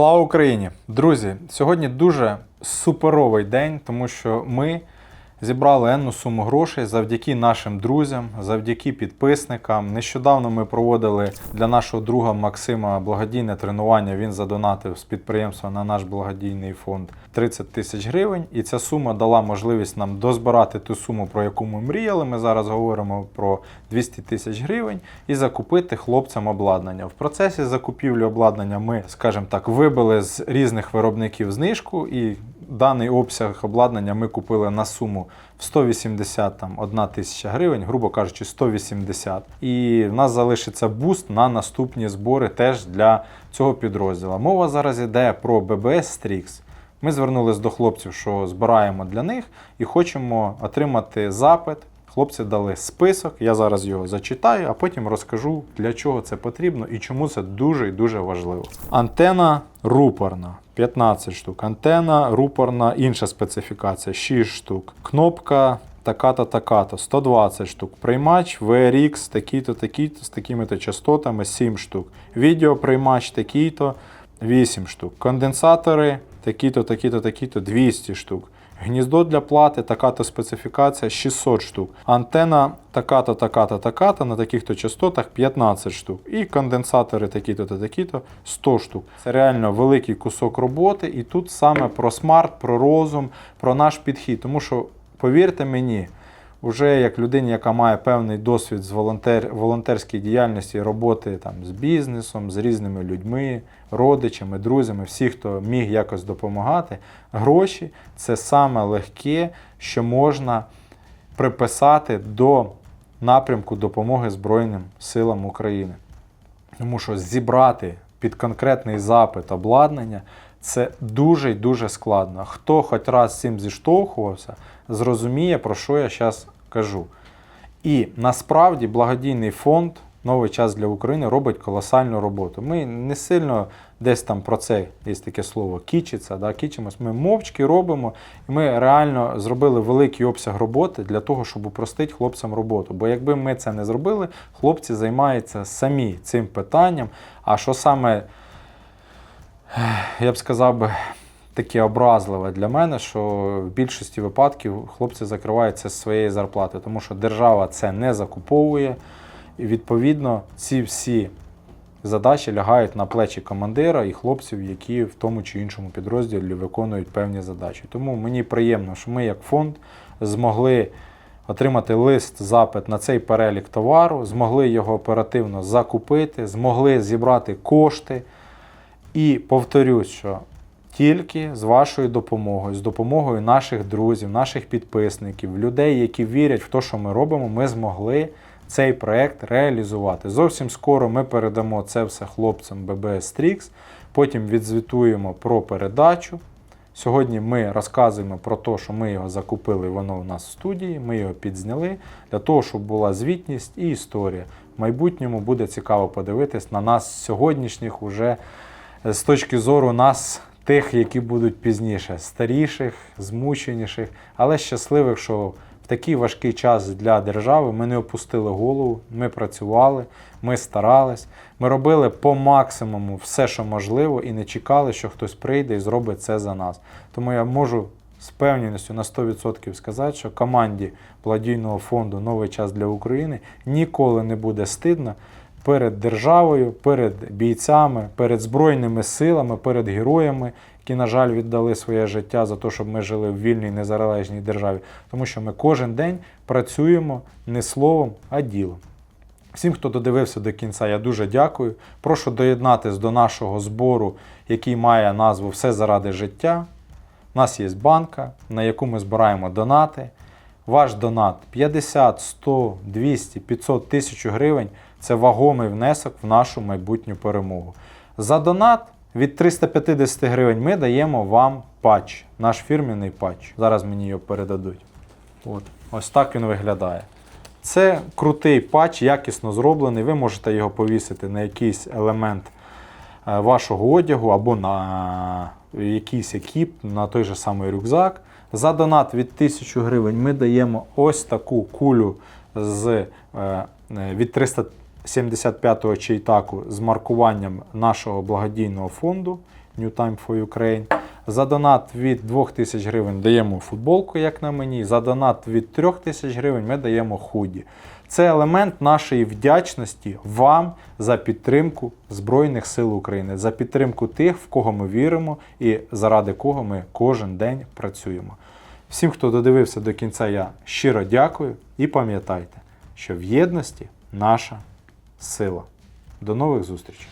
Слава Україні! Друзі, сьогодні дуже суперовий день, тому що ми зібрали енну суму грошей завдяки нашим друзям, завдяки підписникам. Нещодавно ми проводили для нашого друга Максима благодійне тренування. Він задонатив з підприємства на наш благодійний фонд 30 тисяч гривень. І ця сума дала можливість нам дозбирати ту суму, про яку ми мріяли. Ми зараз говоримо про 200 тисяч гривень і закупити хлопцям обладнання. В процесі закупівлі обладнання ми, скажімо так, вибили з різних виробників знижку і даний обсяг обладнання ми купили на суму в 181 тисяча гривень, грубо кажучи, 180. І в нас залишиться буст на наступні збори теж для цього підрозділу. Мова зараз йде про ББС Strix. Ми звернулись до хлопців, що збираємо для них і хочемо отримати запит. Хлопці дали список, я зараз його зачитаю, а потім розкажу, для чого це потрібно і чому це дуже і дуже важливо. Антена рупорна 15 штук. Антена рупорна, інша специфікація 6 штук. Кнопка така-то, така-то 120 штук. Приймач VRX такий-то, такий-то з такими-то частотами 7 штук. Відеоприймач такий-то 8 штук. Конденсатори такі-то, такі-то, такі-то 200 штук. Гніздо для плати, така-то специфікація 600 штук. Антена така-то, така-то, така-то на таких-то частотах 15 штук. І конденсатори такі-то та такі-то 100 штук. Це реально великий кусок роботи. І тут саме про смарт, про розум, про наш підхід. Тому що, повірте мені, Уже як людині, яка має певний досвід з волонтер, волонтерської діяльності, роботи там, з бізнесом, з різними людьми, родичами, друзями, всі, хто міг якось допомагати, гроші це саме легке, що можна приписати до напрямку допомоги Збройним силам України. Тому що зібрати під конкретний запит обладнання це дуже й дуже складно. Хто хоч раз з цим зіштовхувався, зрозуміє, про що я зараз кажу. І насправді благодійний фонд Новий час для України робить колосальну роботу. Ми не сильно десь там про це є таке слово кічиться, да, кічимось. Ми мовчки робимо, і ми реально зробили великий обсяг роботи для того, щоб упростити хлопцям роботу. Бо якби ми це не зробили, хлопці займаються самі цим питанням. А що саме, я б сказав би, таке образливе для мене, що в більшості випадків хлопці закриваються з своєї зарплати, тому що держава це не закуповує. І відповідно ці всі задачі лягають на плечі командира і хлопців, які в тому чи іншому підрозділі виконують певні задачі. Тому мені приємно, що ми, як фонд, змогли отримати лист, запит на цей перелік товару, змогли його оперативно закупити, змогли зібрати кошти. І повторюсь, що тільки з вашою допомогою, з допомогою наших друзів, наших підписників, людей, які вірять в те, що ми робимо, ми змогли цей проект реалізувати. Зовсім скоро ми передамо це все хлопцям ББС Трікс, потім відзвітуємо про передачу. Сьогодні ми розказуємо про те, що ми його закупили, воно у нас в студії, ми його підзняли для того, щоб була звітність і історія. В майбутньому буде цікаво подивитись на нас сьогоднішніх, уже з точки зору нас, тих, які будуть пізніше, старіших, змученіших, але щасливих, що в такий важкий час для держави ми не опустили голову, ми працювали, ми старались, ми робили по максимуму все, що можливо, і не чекали, що хтось прийде і зробить це за нас. Тому я можу з певністю на 100% сказати, що команді благодійного фонду Новий час для України ніколи не буде стидно. Перед державою, перед бійцями, перед збройними силами, перед героями, які, на жаль, віддали своє життя за те, щоб ми жили в вільній незалежній державі, тому що ми кожен день працюємо не словом, а ділом. Всім, хто додивився до кінця, я дуже дякую. Прошу доєднатися до нашого збору, який має назву Все заради життя. У нас є банка, на яку ми збираємо донати. Ваш донат 50, 100, 200, 500 тисяч гривень це вагомий внесок в нашу майбутню перемогу. За донат від 350 гривень ми даємо вам патч, наш фірміний патч. Зараз мені його передадуть. От. Ось так він виглядає. Це крутий патч, якісно зроблений. Ви можете його повісити на якийсь елемент е, вашого одягу або на якийсь екіп, на той же самий рюкзак. За донат від 1000 гривень ми даємо ось таку кулю з, е, е, від 375-го чейтаку з маркуванням нашого благодійного фонду. New Time for Ukraine. За донат від 2000 гривень даємо футболку, як на мені. За донат від 3000 гривень ми даємо худі. Це елемент нашої вдячності вам за підтримку Збройних сил України, за підтримку тих, в кого ми віримо і заради кого ми кожен день працюємо. Всім, хто додивився до кінця, я щиро дякую і пам'ятайте, що в єдності наша сила. До нових зустрічей!